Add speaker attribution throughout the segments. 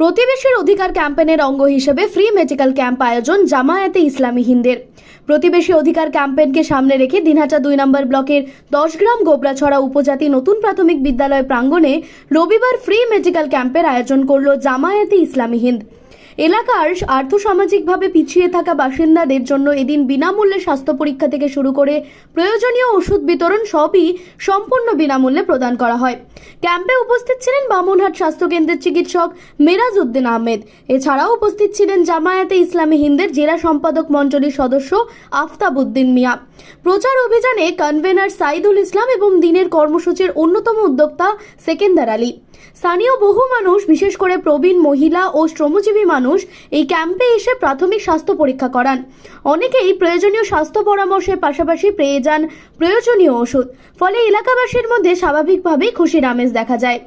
Speaker 1: প্রতিবেশীর অধিকার ক্যাম্পেনের অঙ্গ হিসেবে ফ্রি মেডিকেল ক্যাম্প আয়োজন জামায়াতে ইসলামী হিন্দের। প্রতিবেশী অধিকার ক্যাম্পেনকে সামনে রেখে দিনহাটা দুই নম্বর ব্লকের দশ গ্রাম গোবরাছড়া উপজাতি নতুন প্রাথমিক বিদ্যালয় প্রাঙ্গণে রবিবার ফ্রি মেডিকেল ক্যাম্পের আয়োজন করল জামায়াতে ইসলামী হিন্দ। এলাকার আর্থসামাজিকভাবে পিছিয়ে থাকা বাসিন্দাদের জন্য এদিন বিনামূল্যে স্বাস্থ্য পরীক্ষা থেকে শুরু করে প্রয়োজনীয় ওষুধ বিতরণ সবই সম্পূর্ণ বিনামূল্যে প্রদান করা হয়। ক্যাম্পে উপস্থিত ছিলেন বামুনহাট স্বাস্থ্যকেন্দ্রের চিকিৎসক মেরাজ উদ্দিন আহমেদ। এছাড়াও উপস্থিত ছিলেন জামায়াতে ইসলামী হিন্দের জেলা সম্পাদক মণ্ডলীর সদস্য আফতাব উদ্দিন মিয়া। প্রচার অভিযানে কনভেনার সাইদুল ইসলাম এবং দিনের কর্মসূচির অন্যতম উদ্যোক্তা সেকেন্দার আলী। স্থানীয় বহু মানুষ, বিশেষ করে প্রবীণ মহিলা ও শ্রমজীবী মানুষ, এই ক্যাম্পে এসে প্রাথমিক স্বাস্থ্য পরীক্ষা করান। অনেকেই প্রয়োজনীয় স্বাস্থ্য পরামর্শের পাশাপাশি পেয়ে যান প্রয়োজনীয় ওষুধ। ফলে এলাকাবাসীর মধ্যে স্বাভাবিকভাবেই খুশির আমেজ দেখা যায়।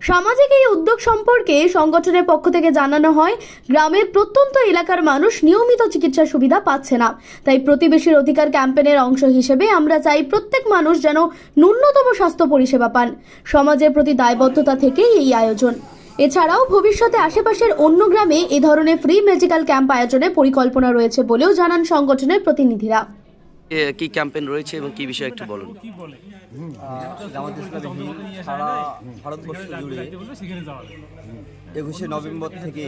Speaker 1: সামাজিক এই উদ্যোগ সম্পর্কে সংগঠনের পক্ষ থেকে জানানো হয়, গ্রামের প্রত্যন্ত এলাকার মানুষ নিয়মিত চিকিৎসা সুবিধা পাচ্ছে না। তাই প্রতিবেশীর অধিকার ক্যাম্পেনের অংশ হিসেবে আমরা চাই প্রত্যেক মানুষ যেন ন্যূনতম স্বাস্থ্য পরিষেবা পান। সমাজের প্রতি দায়বদ্ধতা থেকেই এই আয়োজন। এছাড়াও ভবিষ্যতে আশেপাশের অন্য গ্রামে এ ধরনের ফ্রি মেডিকেল ক্যাম্প আয়োজনের পরিকল্পনা রয়েছে বলেও জানান সংগঠনের প্রতিনিধিরা।
Speaker 2: কি ক্যাম্পেইন রয়েছে এবং কি বিষয়ে একটু বলুন।
Speaker 3: জামাত ইসলামী হিন্দ সারা ভারতবর্ষ জুড়ে একুশে নভেম্বর থেকে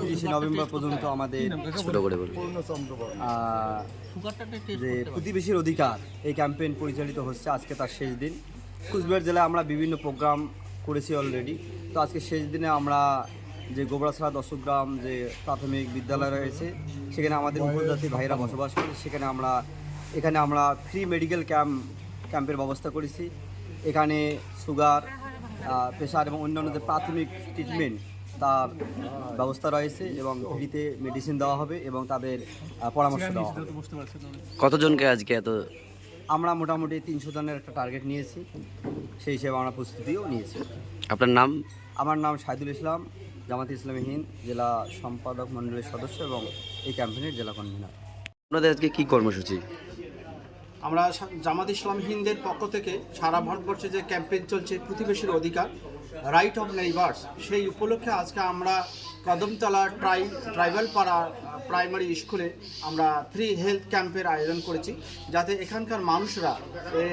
Speaker 3: তিরিশে নভেম্বর পর্যন্ত আমাদের
Speaker 2: ছোট করে বলুন।
Speaker 3: যে প্রতিবেশীর অধিকার এই ক্যাম্পেইন পরিচালিত হচ্ছে আজকে তার শেষ দিন। কুচবিহার জেলায় আমরা বিভিন্ন প্রোগ্রাম করেছি অলরেডি তো আজকে শেষ দিনে আমরা যে গোবরাছড়া দশগ্রাম যে প্রাথমিক বিদ্যালয় রয়েছে সেখানে আমাদের উপজাতি ভাইরা বসবাস করে সেখানে আমরা এখানে আমরা ফ্রি মেডিকেল ক্যাম্প ক্যাম্পের ব্যবস্থা করেছি। এখানে সুগার প্রেশার এবং অন্যান্য যে প্রাথমিক ট্রিটমেন্ট তার ব্যবস্থা রয়েছে এবং ফ্রিতে মেডিসিন দেওয়া হবে এবং তাদের পরামর্শ দেওয়া হবে।
Speaker 2: কতজনকে আজকে এত
Speaker 3: আমরা মোটামুটি তিনশো জনের একটা টার্গেট নিয়েছি। সেই হিসেবে আমরা প্রস্তুতিও নিয়েছি।
Speaker 2: আপনার নাম?
Speaker 3: আমার নাম সাইদুল ইসলাম জামাত ইসলামী হিন্দ জেলা সম্পাদক মণ্ডলীর সদস্য এবং এই ক্যাম্পেনের জেলা কনভেনার
Speaker 2: আপনাদের আজকে কি কর্মসূচি?
Speaker 4: আমরা জামাত ইসলাম হিন্দের পক্ষ থেকে সারা ভারতবর্ষে যে ক্যাম্পেইন চলছে প্রতিবেশীর অধিকার রাইট অফ নেইবার্স সেই উপলক্ষে আজকে আমরা কদমতলা ট্রাই ট্রাইবাল পাড়া প্রাইমারি স্কুলে আমরা ফ্রি হেলথ ক্যাম্পের আয়োজন করেছি যাতে এখানকার মানুষরা এ,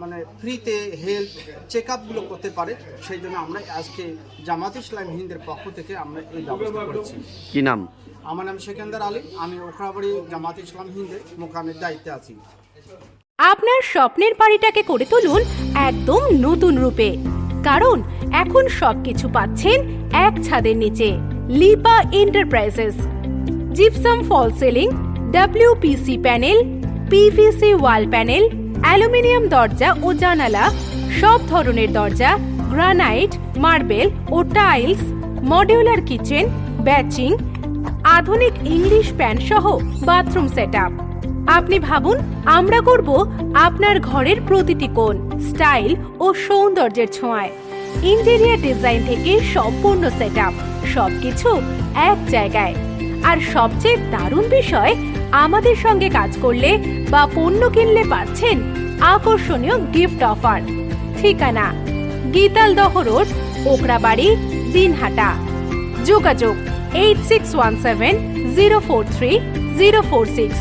Speaker 4: মানে ফ্রিতে হেলথ চেক আপগুলো করতে পারে। সেই জন্য আমরা আজকে জামাত ইসলাম হিন্দের পক্ষ থেকে আমরা এই ব্যবস্থা করেছি।
Speaker 2: কি নাম?
Speaker 4: আমার নাম সেকেন্দার আলী আমি ওখরাবাড়ি জামাত ইসলাম হিন্দের মোকামের দায়িত্বে আছি।
Speaker 5: আপনার স্বপ্নের বাড়িটাকে করে তুলুন একদম নতুন রূপে। কারণ এখন সবকিছু পাচ্ছেন এক ছাদের নিচে Lipa enterprises gypsum fall ceiling WPC panel PVC wall panel aluminium দরজা ও জানালা সব ধরনের দরজা গ্রানাইট মার্বেল ও টাইলস মডিউলার কিচেন ব্যাচিং আধুনিক ইংলিশ প্যান সহ বাথরুম সেটআপ আপনি ভাবুন, আমরা করব আপনার ঘরের প্রতিটি কোণ, স্টাইল ও সৌন্দর্যের ছোঁয়ায়। ইন্টেরিয়ার ডিজাইন থেকে সম্পূর্ণ সেটআপ, সবকিছু এক জায়গায়। আর সবচেয়ে দারুণ বিষয়, আমাদের সঙ্গে কাজ করলে বা পণ্য কিনলে পাচ্ছেন আকর্ষণীয় গিফট অফার। ঠিকানা, গীতালদহ রোড ওকরাবাড়ি দিনহাটা। যোগাযোগ, eight six one seven zero four three zero four six.